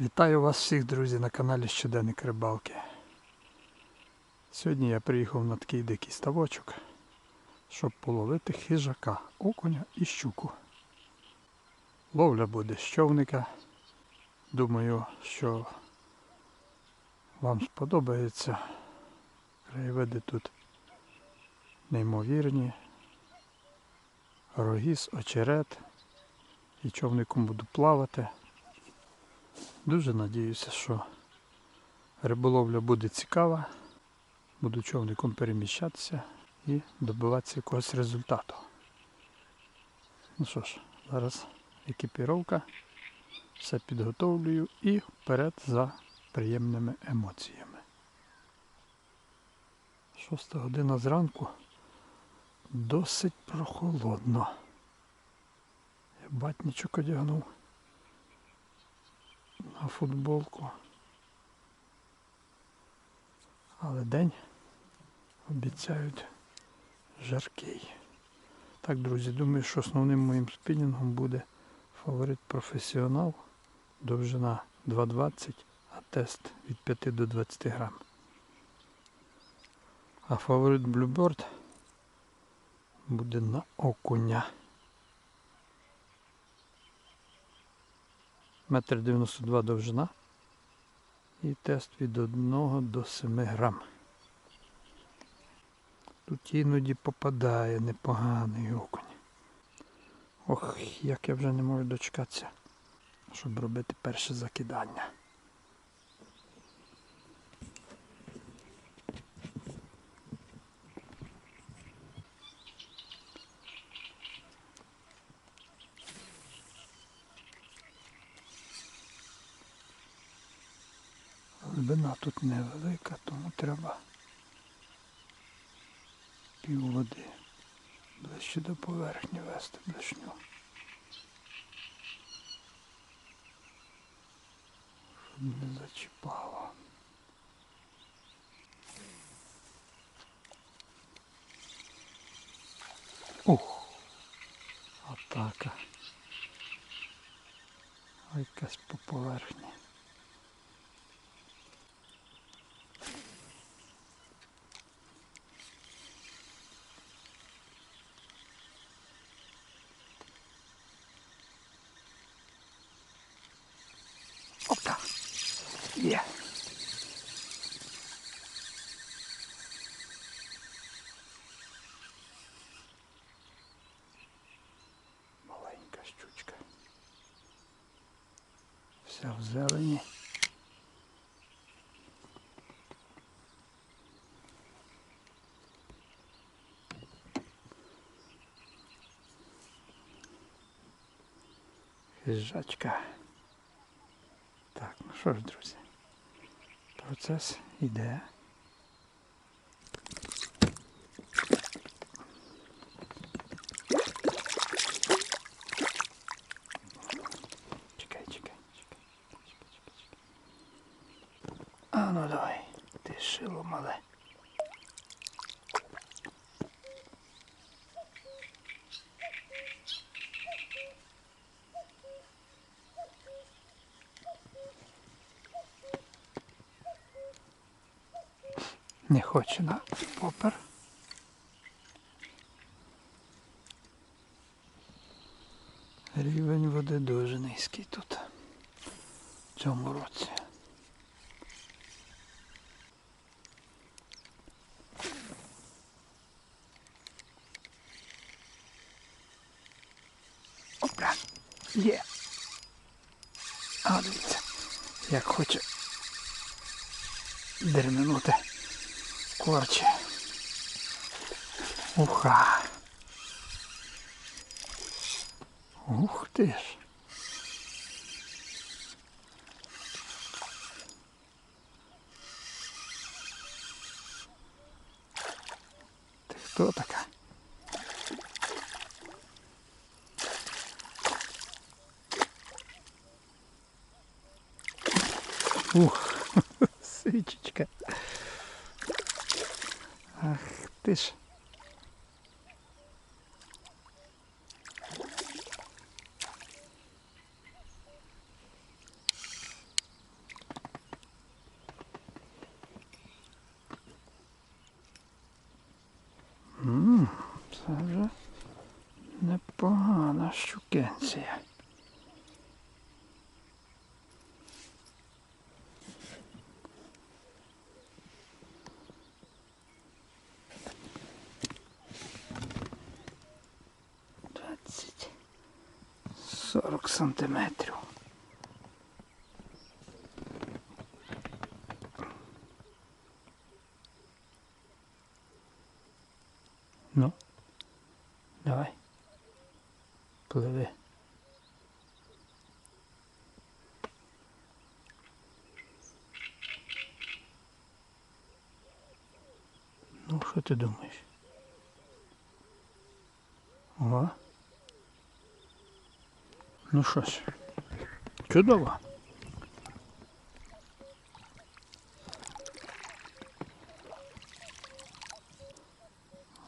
Вітаю вас всіх, друзі, на каналі Щоденник Рибалки. Сьогодні я приїхав на такий дикий ставочок, щоб половити хижака, окуня і щуку. Ловля буде з човника. Думаю, що вам сподобається. Краєвиди тут неймовірні. Рогіз, очерет. І човником буду плавати. Дуже надіюся, що риболовля буде цікава. Буду човником переміщатися і добиватися якогось результату. Ну що ж, зараз екіпіровка, все підготовлюю і вперед за приємними емоціями. Шоста година зранку досить прохолодно. Я батничок одягнув на футболку. Але день обіцяють жаркий. Так, друзі, думаю, що основним моїм спінінгом буде фаворит професіонал. Довжина 2,20, а тест від 5 до 20 грам. А фаворит Bluebird буде на окуня. Метр 92 довжина і тест від 1 до 7 грам. Тут іноді попадає непоганий окунь. Ох, як я вже не можу дочекатися, щоб робити перше закидання. Тут невелика, тому треба пів води ближче до поверхні вести блишню. Щоб не зачіпало. Ух, атака. А якась по поверхні. Є. Маленька щучка. Вся в зелені. Хижачка. Так, ну що ж, друзі, Процес іде. Хоче на попер. Рівень води дуже низький тут. В цьому році. Опля. Є. А, дивіться, як хоче дерменути корчі. Уха. Ух ти ж. Ти хто така? Ух, свічечка. Ах ти ж. Це вже непогана щукенція. Сорок сантиметрів. Ну, давай. Пливи. Ну, що ти думаєш? О. Ну що ж, чудово.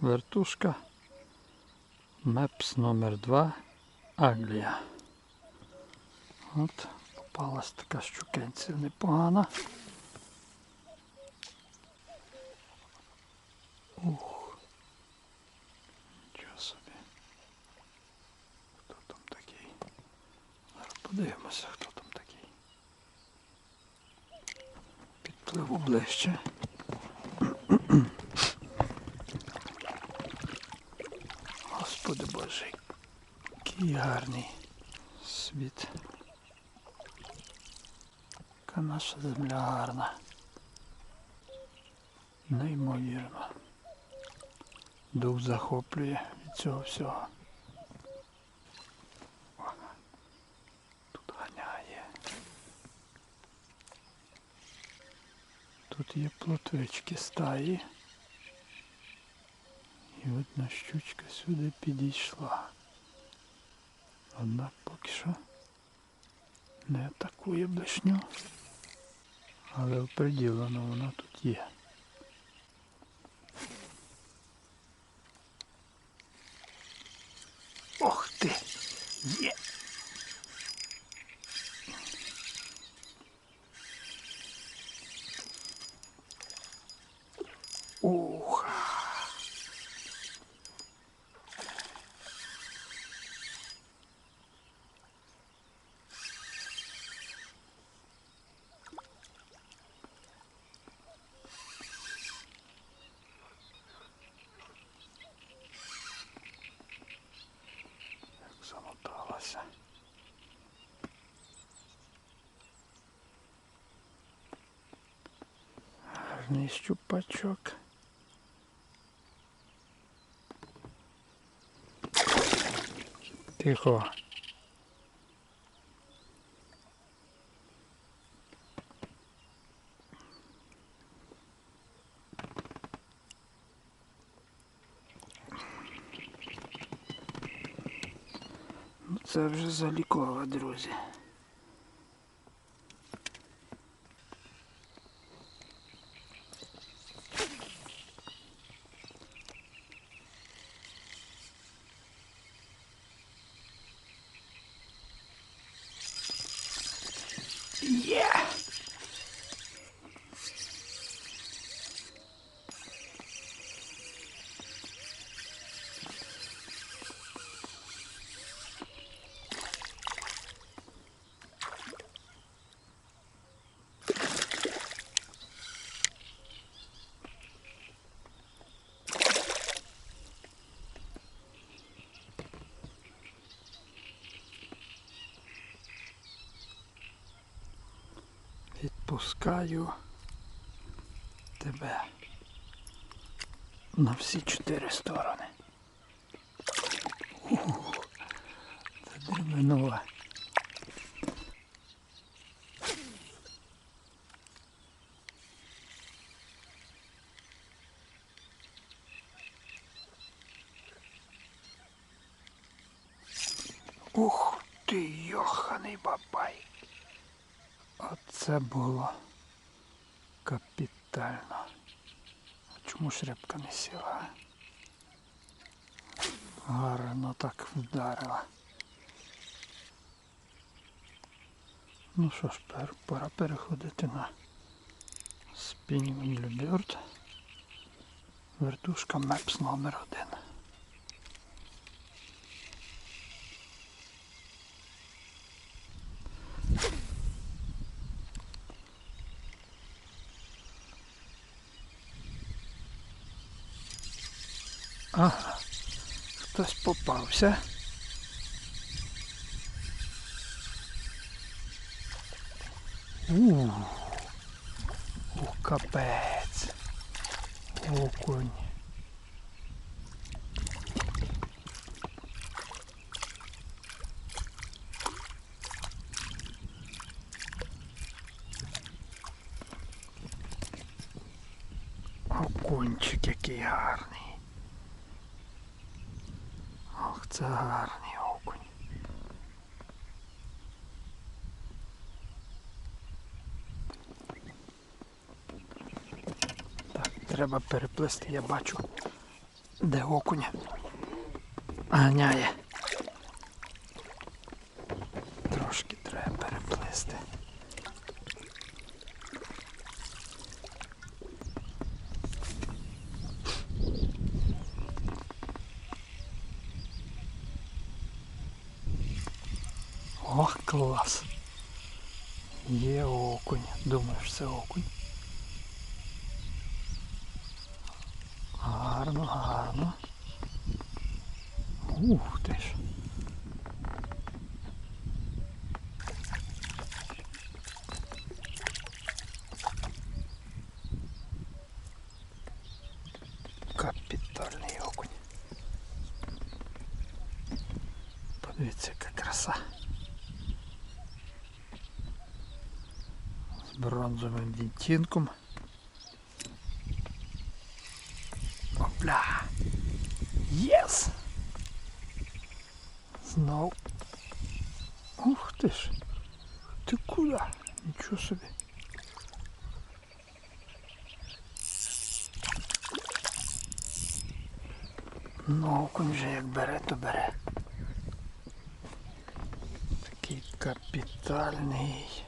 Вертушка. Мепс номер 2 Англія. От попалась така щукенця непогана. Ух. Нічого собі. Хто там такий? Зараз подивимося, хто там такий. Підпливу ближче. Господи Боже, який гарний світ. Яка наша земля гарна. Неймовірно. Дух захоплює від цього всього. Тут ганяє. Тут є плотвички стаї. І одна щучка сюди підійшла. Однак поки що не атакує блешню, але оприділено вона тут є. Ох ти! Є! Ух! Як замоталася. Гарний щупачок. Тихо. Це вже залікова, друзі. Є! Відпускаю тебе на всі чотири сторони. Ух, це деревинова. Ух ти, йоханий бабай. Оце було капітально. Чому ж рибка не сіла? Гарно так вдарила. Ну що ж, пора переходити на спінінг Bluebird. Вертушка Мепс номер один. Ага. Хтось попався. У, у капець. Окунь. Окунчик який гарний. Ох, це гарний окунь. Так, треба переплисти, я бачу, де окунь ганяє. Ух ти ж. Капітальний окунь. Подивіться, яка краса. З бронзовим відтінком. Ти! Ти куди? Нічого собі. Ну, окунь вже як бере, то бере. Такий капітальний.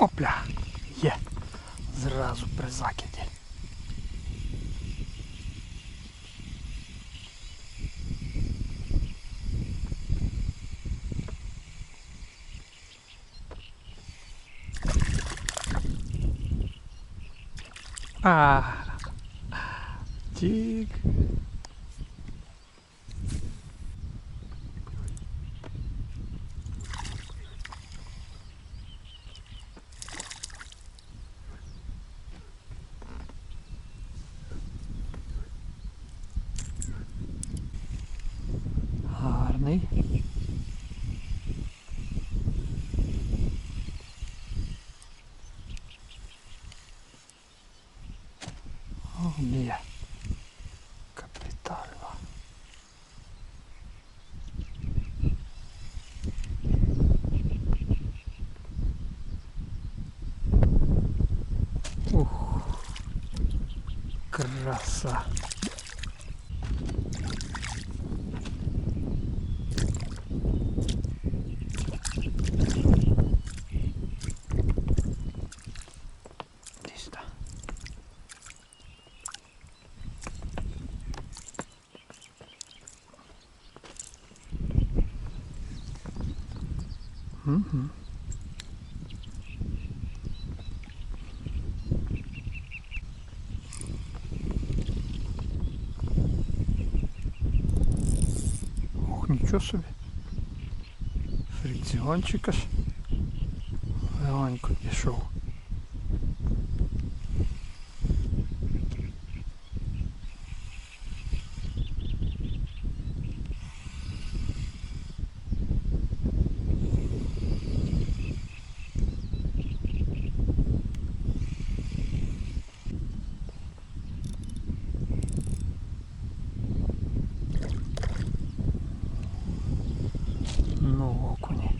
Опля! Є! Зразу при закиді. А. Тік. Гарний. О, ні. Капітально. Десь так. Угу. Ох, нічого собі. Фрикціончик аж. Легонько пішов. Ну, окуні.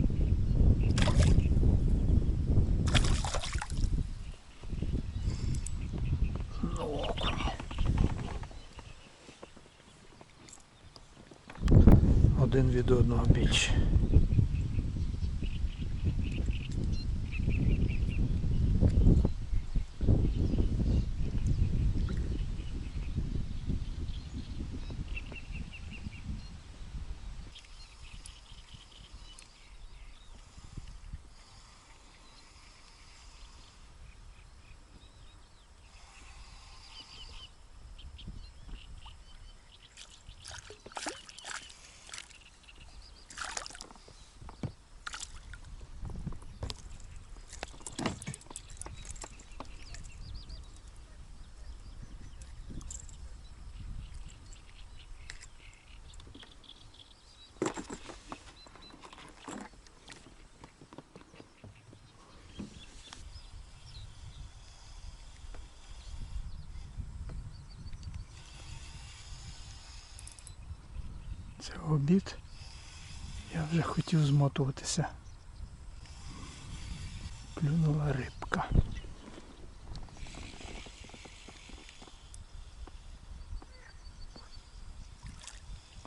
Ну, окуні. Один від одного більше. Це обід. Я вже хотів змотуватися. Клюнула рибка.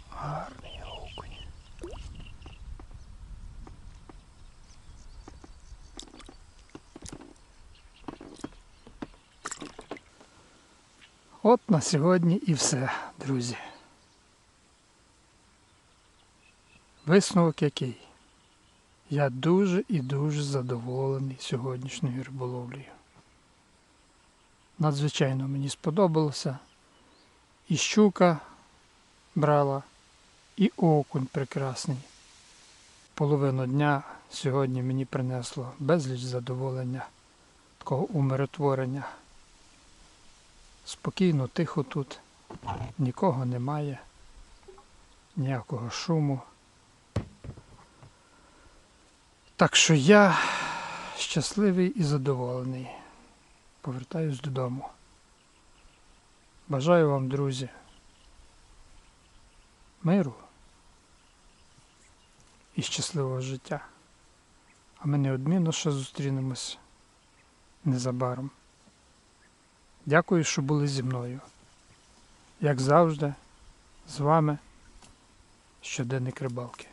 Гарний окунь. От на сьогодні і все, друзі. Висновок який? Я дуже і дуже задоволений сьогоднішньою риболовлею. Надзвичайно мені сподобалося. І щука брала, і окунь прекрасний. Половину дня сьогодні мені принесло безліч задоволення, такого умиротворення. Спокійно, тихо тут, нікого немає, ніякого шуму. Так що я щасливий і задоволений. Повертаюсь додому. Бажаю вам, друзі, миру і щасливого життя. А ми неодмінно ще зустрінемось незабаром. Дякую, що були зі мною. Як завжди, з вами щоденник рибалки.